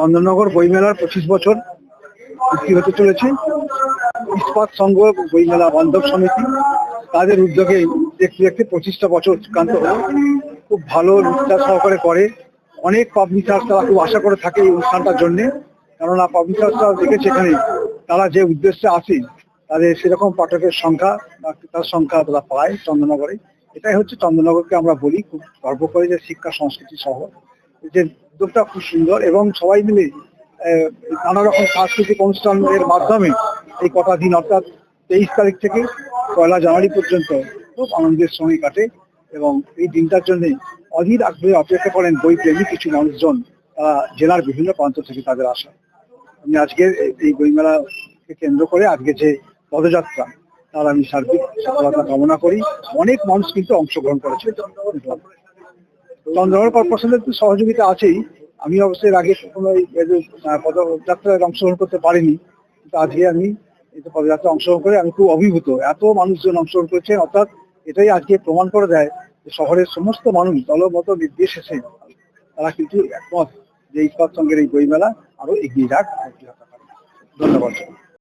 চন্দননগর বইমেলার পঁচিশ বছর পূর্তি হতে চলেছে। ইস্পাত সংঘ বইমেলা বান্ধব সমিতি তাদের উদ্যোগে দেখতে দেখতে পঁচিশটা বছর অতিক্রান্ত হলো। খুব ভালো নিষ্ঠা সহকারে করে। অনেক পাবলিশার্স তারা খুব আশা করে থাকে এই অনুষ্ঠানটার জন্যে। কেননা পাবলিশার্সরা দেখেছে এখানে তারা যে উদ্দেশ্যে আসে, তাদের সেরকম পাঠকের সংখ্যা বা তার সংখ্যা তারা পায় চন্দ্রনগরে। এটাই হচ্ছে চন্দ্রনগরকে আমরা বলি, খুব গর্ব করে যে শিক্ষা সংস্কৃতি শহর যে উদ্যোগটা খুব সুন্দর এবং সবাই মিলে নানা রকম সাংস্কৃতিক অনুষ্ঠানের মাধ্যমে এই কটা দিন, অর্থাৎ তেইশ তারিখ থেকে পয়লা জানুয়ারি পর্যন্ত খুব আনন্দের সময় কাটে এবং এই দিনটার জন্য অধীর আগ্রহে অপেক্ষা করেন বই প্রেমী কিছু মানুষজন, তারা জেলার বিভিন্ন প্রান্ত থেকে তাদের আসা। আমি আজকে এই- এই বইমেলাকে কেন্দ্র করে আজকে যে পদযাত্রা, তার আমি সার্বিক সফলতা কামনা করি। অনেক মানুষ কিন্তু অংশগ্রহণ করেছে। চন্দ্রনগর কর্পোরেশনের তো সহযোগিতা আছেই। আমি অবশ্যই আগে আহ, পদযাত্রায় অংশগ্রহণ করতে পারিনি। কিন্তু আজকে আমি এই পদযাত্রায় অংশগ্রহণ করে আমি খুব অভিভূত। এত মানুষজন অংশগ্রহণ করেছে অর্থাৎ এটাই আজকে প্রমাণ করে দেয় যে শহরের সমস্ত মানুষ দলমত নির্বিশেষে তারা কিন্তু একমত যে ইস্পাত সঙ্গের এই বইমেলা আরও এগিয়ে যাক ধন্যবাদ।